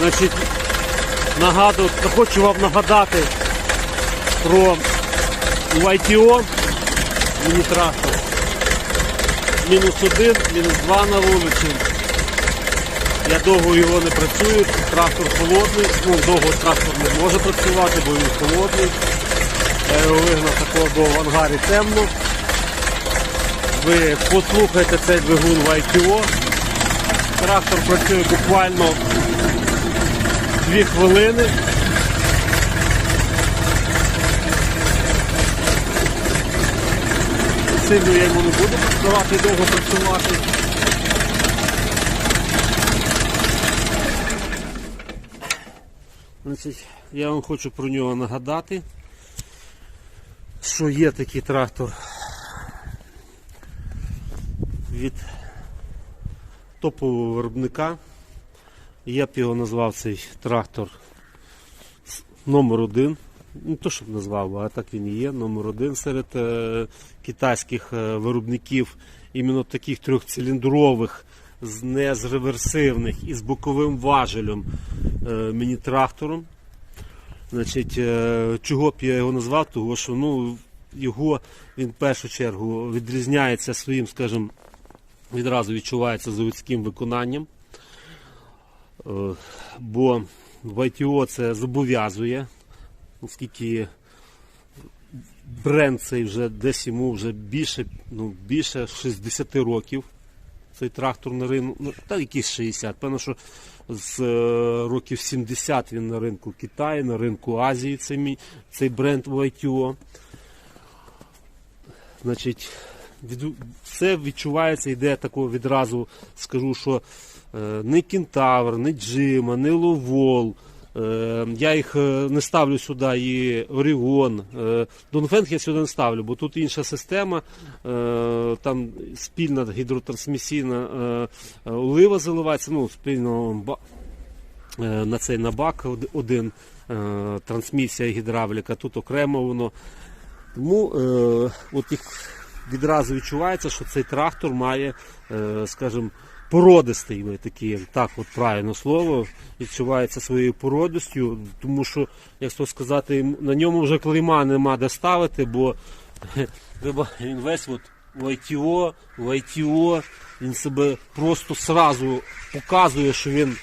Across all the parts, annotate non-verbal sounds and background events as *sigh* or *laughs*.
Значить, нагадую, хочу вам нагадати про YTO міні-трактор. Мінус один, мінус два на вулиці. Я довго його не працюю, трактор холодний, ну довго трактор не може працювати, бо він холодний. Я його вигнав такого, бо в ангарі темно. Ви послухайте цей двигун в ITO. Трактор працює буквально 2 хвилини. Сильно я йому не буду давати довго працювати. Значить, я вам хочу про нього нагадати, що є такий трактор від топового виробника. Я б його назвав цей трактор номер один. Не то, щоб назвав, а так він і є, номер один серед е, китайських е, виробників, іменно таких трьохциліндрових, не з реверсивних і з боковим важелем е, міні-трактором. Значить, чого б я його назвав? Того, що ну, його він в першу чергу відрізняється своїм, скажімо, відразу відчувається заводським виконанням. Бо в ITO це зобов'язує, оскільки бренд цей вже десь йому вже більше, ну, більше 60 років. Цей трактор на ринку, ну, та якісь 60. Певно, що з е, років 70 він на ринку Китаю, на ринку Азії цей, цей бренд YTO. Значить, від, все відчувається, йде такого відразу, скажу, що не кентавр, не джима, не ловол. Е, я їх е, не ставлю сюди і Орігон. Е, Донфенг я сюди не ставлю, бо тут інша система, там спільна гідротрансмісійна олива заливається, ну, спільно на цей на бак один трансмісія гідравліка, тут окремо воно. Тому от їх відразу відчувається, що цей трактор має, скажімо, породистий такий, так от правильно слово, відчувається своєю породистю, тому що, як то сказати, на ньому вже клейма нема де ставити, бо *laughs* він весь от в ITO, в ITO, він себе просто сразу показує, що він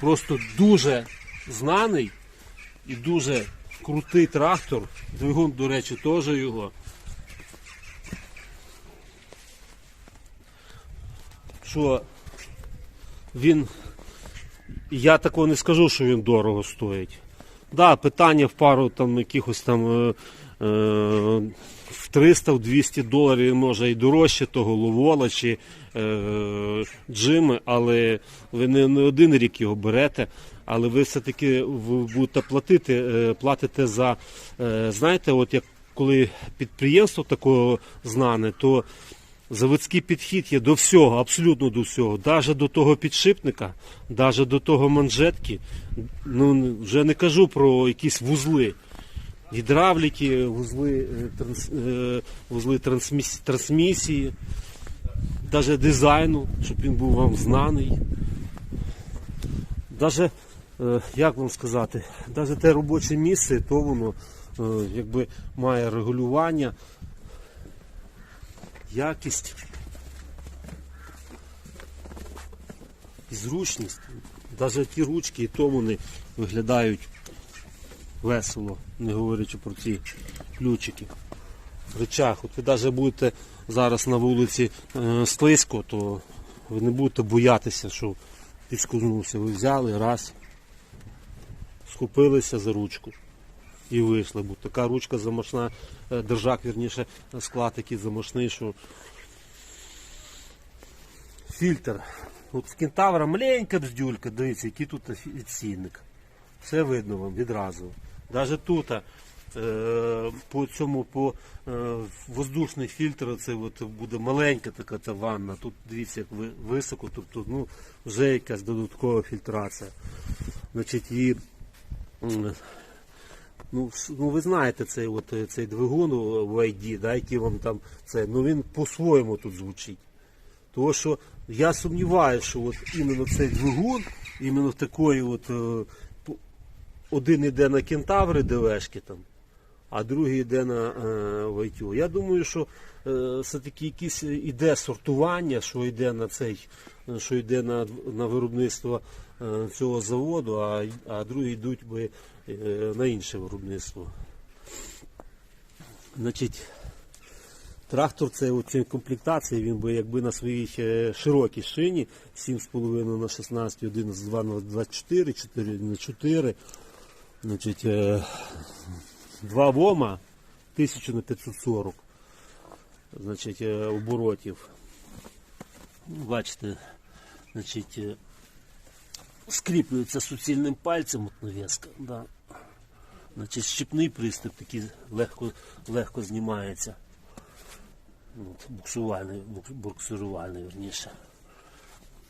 просто дуже знаний і дуже крутий трактор. Двигун, до речі, теж його. Що він. Я такого не скажу, що він дорого стоїть. Да, питання в пару там якихось там е, е, в 300-200 доларів може і дорожче того ловола чи е, джими, але ви не, не один рік його берете, але ви все-таки будете платити, е, платите за, е, знаєте, от як коли підприємство такого знане, то заводський підхід є до всього, абсолютно до всього, навіть до того підшипника, навіть до того манжетки. Ну вже не кажу про якісь вузли. Гідравліки, вузли, е, транс, е, вузли трансміс- трансмісії, навіть дизайну, щоб він був вам знаний. Даже, е, як вам сказати, навіть те робоче місце, то воно якби має регулювання, якість і зручність. Навіть ті ручки, і то вони виглядають весело, не говорячи про ці ключики. Речах. От ви навіть будете зараз на вулиці е, слизько, то ви не будете боятися, що підскузнувся. Ви взяли раз, схопилися за ручку і вийшли. Бо така ручка замашна, е, держак, вірніше, склад такий замашний, що фільтр. От з кентавра маленька бздюлька, дивіться, який тут відцінник. Все видно вам відразу. Навіть тут е, по цьому по е, воздушний фільтр це от буде маленька така та ванна. Тут дивіться, як високо, тобто ну, вже якась додаткова фільтрація. Значить, м, ну, ну, ви знаєте цей, от, е, цей двигун в ID, да, який вам там це, ну він по-своєму тут звучить. Тому що я сумніваюся, що от іменно цей двигун іменно такої от е, один йде на кентаври ДВшки там, а другий йде на е, Вайтю. Я думаю, що е, все-таки якісь іде сортування, що йде на цей, е, що йде на, на виробництво е, цього заводу, а, а другі йдуть би е, на інше виробництво. Значить, Трактор це у комплектації, він би якби на своїй е, широкій шині 7,5 на 16, 11, 2 на 24, 4 на 4. Значить, е, два вома 1000 на 540 значить, е, оборотів. Ну, Бачите, значить, е, скріплюється суцільним пальцем от навіска. Да. Значить, щепний приступ такий легко, легко знімається. От, буксувальний, бук- буксирувальний, верніше.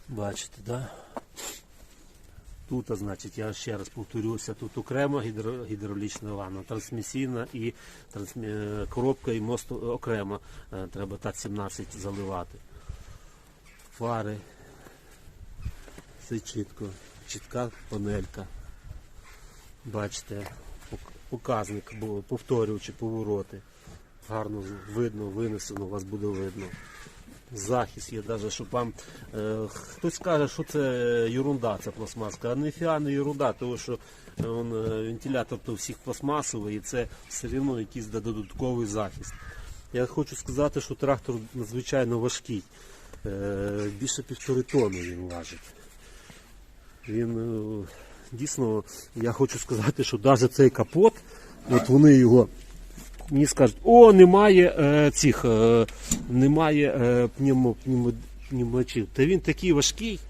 Бачите, да? Тут, значить, я ще раз повторюся, тут окремо гідро, гідравлічна ванна, трансмісійна і трансмі... е, коробка і мост окремо. Е, Треба ТАТ-17 заливати. Фари. Все чітко. Чітка панелька. Бачите, показник, повторюючи повороти. Гарно видно, винесено, у вас буде видно. Захист є, навіть, щоб вам е, хтось каже, що це ерунда, ця пластмаска. А ніфіга не ерунда, тому що е, он, е, вентилятор то всіх пластмасовий і це все одно якийсь додатковий захист. Я хочу сказати, що трактор надзвичайно важкий. Е, більше півтори тонни він важить. Він е, дійсно, я хочу сказати, що навіть цей капот, от вони його мені скажуть, о, немає е, цих, е, немає е, пневмо, пневмо, пневмачів. Та він такий важкий,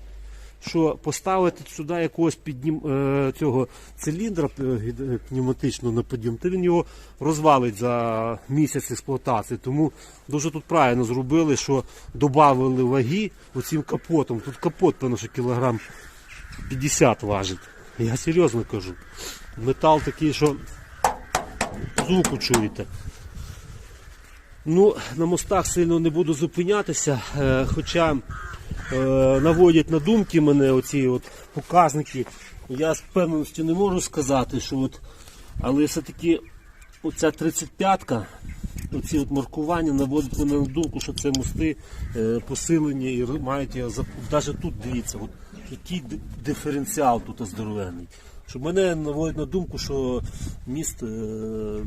що поставити сюди якогось піднім, е, цього циліндра е, пневматичного на підйом, то він його розвалить за місяць експлуатації. Тому дуже тут правильно зробили, що додали ваги оцим капотом. Тут капот, певно, що кілограм 50 важить. Я серйозно кажу. Метал такий, що звуку чуєте. Ну, на мостах сильно не буду зупинятися, е, хоча е, наводять на думки мене оці от показники. Я з певністю не можу сказати, що от, але все-таки оця 35-ка, оці от маркування наводять мене на думку, що це мости е, посилені і мають навіть тут дивіться, от, який диференціал тут здоровенний. Що мене наводить на думку, що міст е,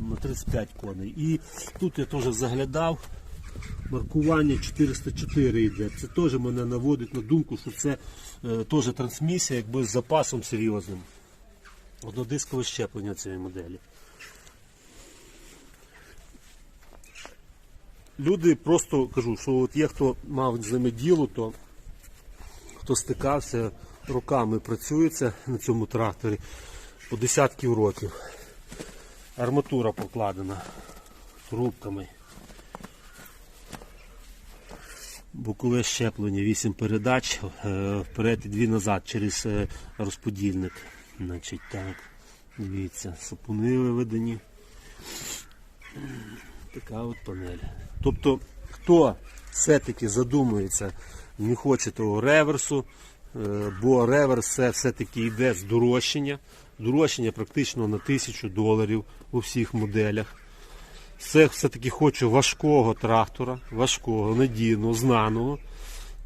на 35 коней. І тут я теж заглядав, маркування 404 йде. Це теж мене наводить на думку, що це е, теж трансмісія якби з запасом серйозним. Однодискове щеплення цієї моделі. Люди просто кажу, що от є хто мав з ними діло, то хто стикався, роками працюється на цьому тракторі по десятків років. Арматура покладена трубками. Бокове щеплення, 8 передач, е, вперед і дві назад через е, розподільник. Значить, так, дивіться, сапуни виведені. Така от панель. Тобто, хто все-таки задумується, не хоче того реверсу, е, бо реверс це все-таки йде з дорожчання. Практично на тисячу доларів у всіх моделях. Це все-таки хоче важкого трактора, важкого, надійного, знаного.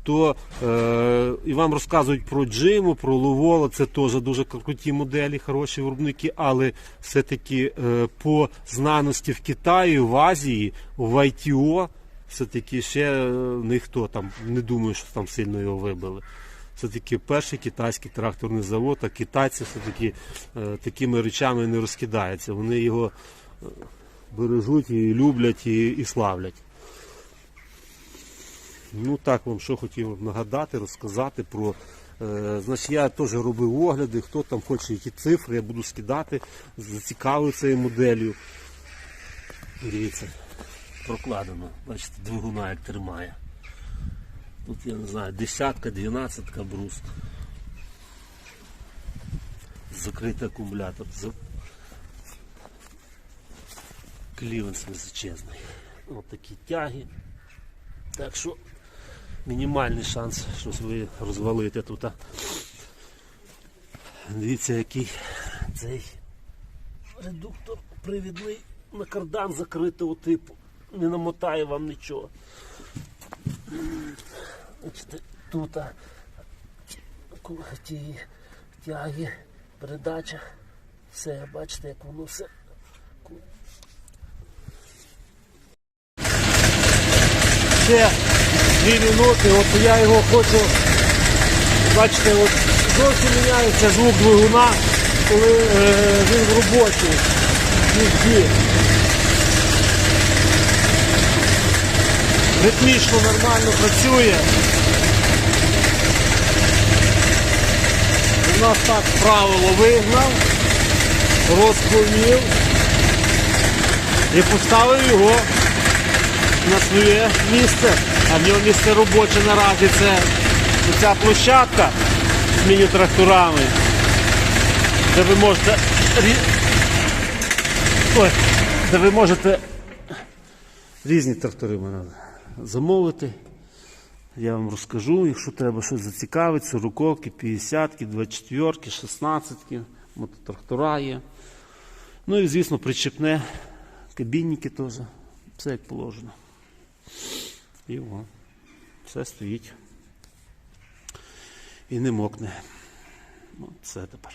То е, і вам розказують про Джиму, про Ловола, це теж дуже круті моделі, хороші виробники, але все-таки е, по знаності в Китаї, в Азії, в ITO, все-таки ще е, ніхто там не думає, що там сильно його вибили. Все-таки перший китайський тракторний завод, а китайці все-таки е, такими речами не розкидаються. Вони його е, бережуть і люблять і, і славлять. Ну так вам що хотів нагадати, розказати про. Значить, я теж робив огляди, хто там хоче які цифри, я буду скидати, зацікавив цією моделлю. Дивіться, прокладено, бачите, двигуна як тримає. Тут я не знаю, десятка, дванадцятка брус. Закритий акумулятор. Клівенс височезний. Ось такі тяги. Так що мінімальний шанс щось ви розвалите тут. Дивіться, який цей редуктор привідний на кардан закритого типу. Не намотає вам нічого. Бачите, тут ті тяги, передача. Все, бачите, як воно все. Ще дві минути, от я його хочу. Бачите, от зовсім міняється звук двигуна, коли е, він в роботі. Ритмічно нормально працює. У нас так правило вигнав, розповів і поставив його на своє місце. А в нього місце робоче наразі це ця площадка з міні-тракторами, де ви можете Ой, де ви можете різні трактори мене замовити. Я вам розкажу, якщо треба щось зацікавить, 40-ки, 50-ки, 24-ки, 16-ки, мототрактора є. Ну і, звісно, причепне, кабінники теж. Все як положено. І о, все стоїть. І не мокне. Ну, все тепер.